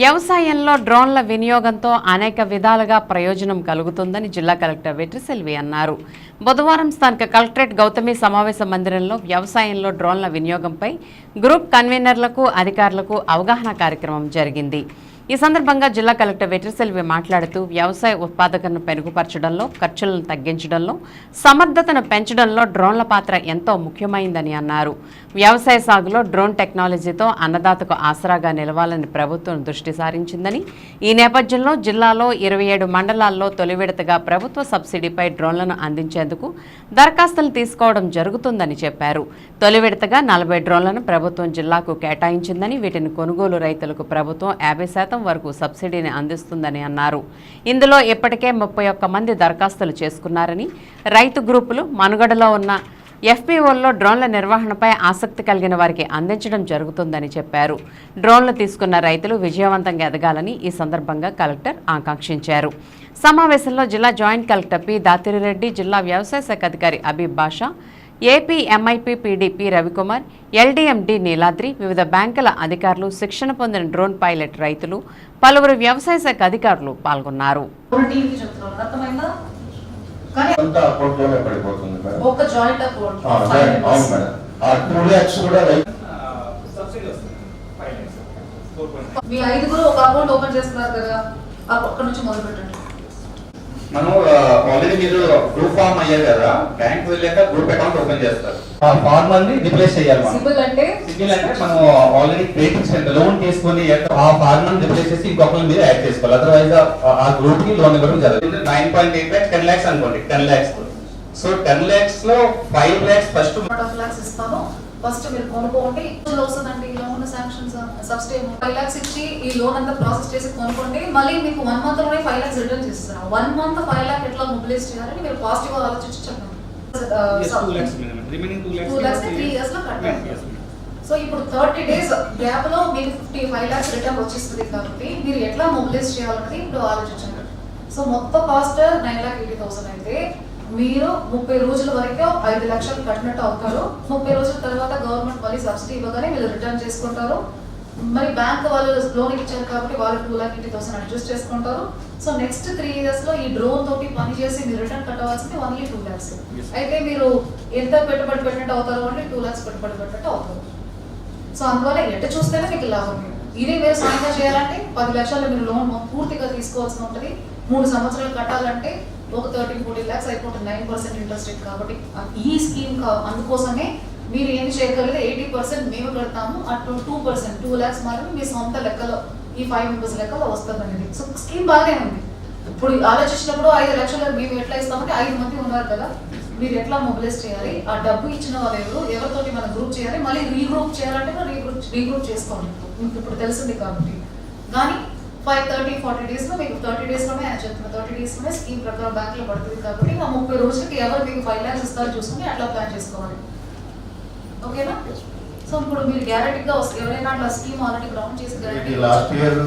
వ్యవసాయంలో డ్రోన్ల వినియోగంతో అనేక విధాలుగా ప్రయోజనం కలుగుతుందని జిల్లా కలెక్టర్ వెట్రిసెల్వి అన్నారు. బుధవారం స్థానిక కలెక్టరేట్ గౌతమి సమావేశ మందిరంలో వ్యవసాయంలో డ్రోన్ల వినియోగంపై గ్రూప్ కన్వీనర్లకు అధికారులకు అవగాహన కార్యక్రమం జరిగింది. ఈ సందర్భంగా జిల్లా కలెక్టర్ వెట్రిసెల్వి మాట్లాడుతూ వ్యవసాయ ఉత్పాదకతను పెరుగుపరచడంలో ఖర్చులను తగ్గించడంలో సమర్థతను పెంచడంలో డ్రోన్ల పాత్ర ఎంతో ముఖ్యమైందని అన్నారు. వ్యవసాయ సాగులో డ్రోన్ టెక్నాలజీతో అన్నదాతకు ఆసరాగా నిలవాలని ప్రభుత్వం దృష్టి సారించిందని ఈ నేపథ్యంలో జిల్లాలో ఇరవై ఏడు మండలాల్లో తొలి విడతగా ప్రభుత్వ సబ్సిడీపై డ్రోన్లను అందించేందుకు దరఖాస్తులు తీసుకోవడం జరుగుతుందని చెప్పారు. తొలి విడతగా నలభై డ్రోన్లను ప్రభుత్వం జిల్లాకు కేటాయించిందని వీటిని కొనుగోలు రైతులకు ప్రభుత్వం యాభై శాతం వరకు సబ్సిడీని అందిస్తుందని అన్నారు. ఇందులో ఇప్పటికే ముప్పై ఒక్క మంది దరఖాస్తులు చేసుకున్నారని రైతు గ్రూపులు మనుగడలో ఉన్న ఎఫ్పీఓల్లో డ్రోన్ల నిర్వహణపై ఆసక్తి కలిగిన వారికి అందించడం జరుగుతుందని చెప్పారు. డ్రోన్లు తీసుకున్న రైతులు విజయవంతంగా ఎదగాలని ఈ సందర్భంగా కలెక్టర్ ఆకాంక్షించారు. సమావేశంలో జిల్లా జాయింట్ కలెక్టర్ పి. దాతిరిరెడ్డి జిల్లా వ్యవసాయ శాఖ అధికారి Habib Basha AP MIP PDP Ravikumar ఎల్డీఎండి Niladri వివిధ బ్యాంకుల అధికారులు శిక్షణ పొందిన డ్రోన్ పైలట్ రైతులు పలువురు వ్యవసాయ శాఖ అధికారులు పాల్గొన్నారు. మీ ఐదుగురు ఒక అకౌంట్ ఓపెన్ చేస్తున్నారు కదా. అక్కడ నుంచి మొదలు పెట్టండి మనం ఆల్రెడీ మీరు గ్రూప్ ఫామ్ అయ్యారు కదా బ్యాంక్ వెళ్ళాక గ్రూప్ అకౌంట్ ఓపెన్ చేస్తారు. ఆ ఫార్మ్ అన్ని రిప్లేస్ చేయాలి సిబిల్ అంటే? సిగ్నల్ అంటే మనం ఆల్రెడీ క్రెడిట్ సెంటర్ లోన్ తీసుకొని ఆ ఫార్మ్ని రిప్లేస్ చేసి ఇంకొకరిని మీరు యాడ్ చేసుకోవాలి. అదర్వైజ్ ఆ గ్రూప్కి లోన్ ఇవ్వడం జరుగుతుంది nine point eight lakhs ten lakhs అనుకోండి ten lakhs so ten ల్యాక్స్లో five lakhs first of lakhs ఇస్తాను ఫస్ట్ మీరు కొనుక్కోండి. వస్తుందండి. ఈ loan sanctions subsidy five lakhs ఇచ్చి ఈ లోన్ అంతా ప్రాసెస్ చేసి కొనుక్కోండి. మళ్ళీ మీకు వన్ మంత్లోనే ఫైవ్ లాక్స్ రిటర్న్ చేస్తాను వన్ మంత్ ఫైవ్ లాక్ ఎట్లా మొబిలైజ్ చేయాలని మీరు పాజిటివ్ ఆలోచించి చెప్పండి. టూ త్రీ ఇయర్స్లో కట్టాలి సో ఇప్పుడు థర్టీ డేస్ గ్యాప్లో మీకు ఫిఫ్టీ ఫైవ్ లాక్స్ రిటర్న్ వచ్చేస్తుంది కాబట్టి మీరు ఎట్లా మొబిలైజ్ చేయాలన్నది ఇప్పుడు ఆలోచించండి. సో మొత్తం cost nine lakh eighty thousand అయితే మీరు ముప్పై రోజుల వరకు ఐదు లక్షలు కట్టినట్టు అవుతారు. ముప్పై రోజుల తర్వాత గవర్నమెంట్ మళ్ళీ సబ్సిడీ ఇవ్వగానే మీరు రిటర్న్ చేసుకుంటారు. మరి బ్యాంక్ వాళ్ళు లోన్ ఇచ్చారు కాబట్టి వాళ్ళు two lakh eighty thousand adjust చేసుకుంటారు. సో నెక్స్ట్ త్రీ ఇయర్స్లో ఈ డ్రోన్ తోటి పని చేసి మీరు రిటర్న్ కట్టవలసింది ఓన్లీ టూ ల్యాక్స్. అయితే మీరు ఎంత పెట్టుబడి పెట్టినట్టు అవుతారు అంటే టూ లాక్స్ పెట్టుబడి పెట్టినట్టు అవుతారు. సో అందువల్ల ఎట్ట చూస్తేనే మీకు లాభం. ఇది మీరు సాయంగా చేయాలంటే పది లక్షలు మీరు లోన్ పూర్తిగా తీసుకోవాల్సి ఉంటుంది. మూడు సంవత్సరాలు కట్టాలంటే ఒక థర్టీ ఫోర్టీన్ ల్యాక్స్ అయిపోతుంది నైన్ పర్సెంట్ ఇంట్రెస్ట్ రేట్ కాబట్టి ఈ స్కీమ్ అందుకోసమే మీరు ఏం చేయగలిగితే ఎయిటీ పర్సెంట్ మేము కడతాము అటు టూ పర్సెంట్ టూ ల్యాక్స్ మాత్రం మీ సొంత లెక్కలో ఈ ఫైవ్ మెంబర్స్ లెక్కలో వస్తుంది అనేది సో స్కీమ్ బాగానే ఉంది. ఇప్పుడు ఆలోచించినప్పుడు ఐదు లక్షలు మేము ఎట్లా ఇస్తామంటే ఐదు మంది ఉన్నారు కదా మీరు ఎట్లా మొబిలైజ్ చేయాలి? ఆ డబ్బు ఇచ్చిన వాళ్ళు ఎవరు? ఎవరితోటి మనం గ్రూప్ చేయాలి? మళ్ళీ రీగ్రూప్ చేయాలంటే మనం రీగ్రూప్ రీగ్రూప్ చేసుకోండి మీకు ఇప్పుడు తెలిసింది కాబట్టి. కానీ ఫైవ్ థర్టీ ఫార్టీ డేస్లో మీకు థర్టీ డేస్లోనే ఆయన చెప్తున్నా థర్టీ డేస్లోనే స్కీమ్ ప్రకారం బ్యాంక్లో పడుతుంది కాబట్టి ఆ ముప్పై రోజులకి ఎవరు మీకు ఫైవ్ ల్యాక్స్ ఇస్తారో చూసుకుని అట్లా ప్లాన్ చేసుకోవాలి. ఓకేనా? సో ఇప్పుడు మీరు గ్యారెంటీగా వస్తే ఎవరైనా అట్లా స్కీమ్ ఆల్రెడీ గ్రౌండ్ చేసి గ్యారెంటీ లాస్ట్ ఇయర్